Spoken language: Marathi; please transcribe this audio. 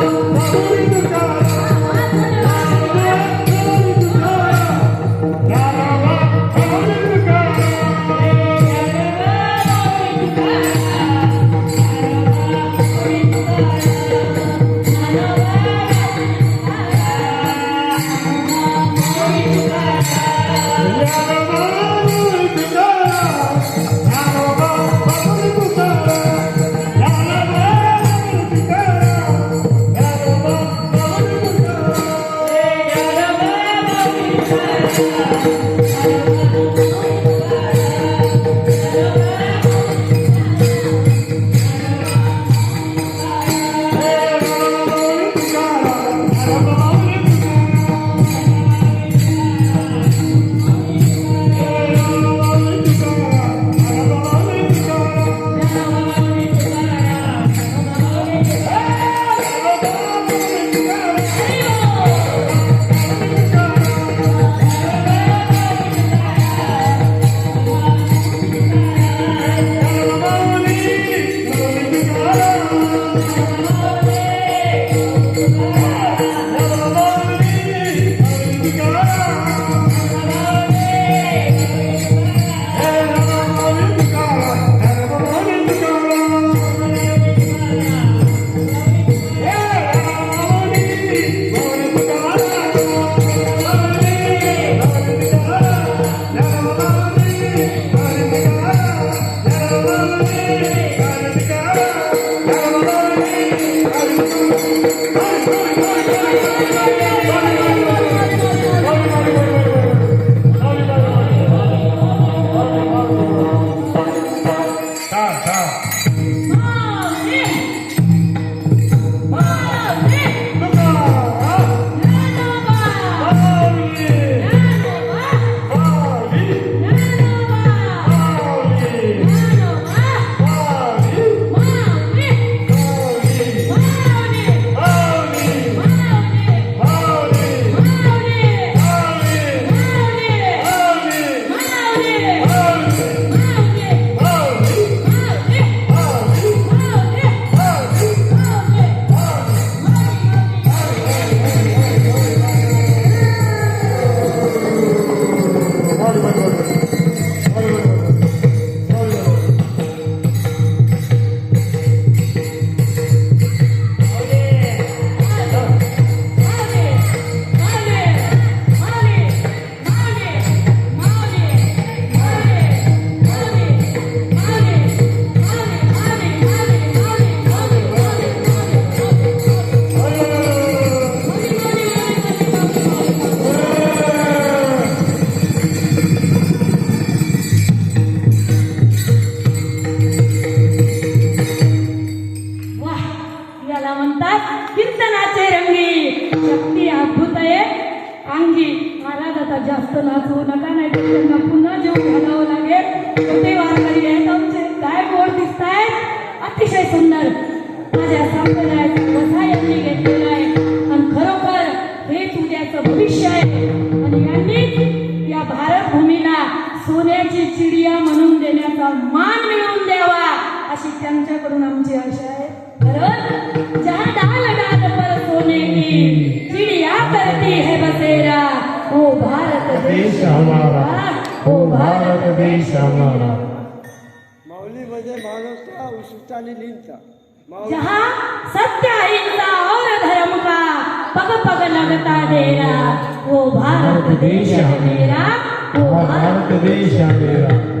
Amém. 不。अंगी महाराज आता जास्त नाचवू नका नाही तर त्यांना पुन्हा जेव घालावं लागेल. छोटे वारकरी आहेत आमचे. काय गोड दिसत आहेत अतिशय सुंदर. माझ्या संप्रदायात कथा यांनी घेतलेला आहे. आणि खरोखर हेच उद्याचं भविष्य आहे. आणि यांनी या भारत भूमीला सोन्याची चिडिया म्हणून देण्याचा मान मिळवून द्यावा अशी त्यांच्याकडून आमची आशा ओ भारत देश हमारा माऊलीमध्ये मानवता उत्सुकताने लिहिता माऊली जहाँ सत्य अहिंसा और धर्म का पग पग लगता डेरा वो भारत देश है मेरा वो भारत भारत देश है मेरा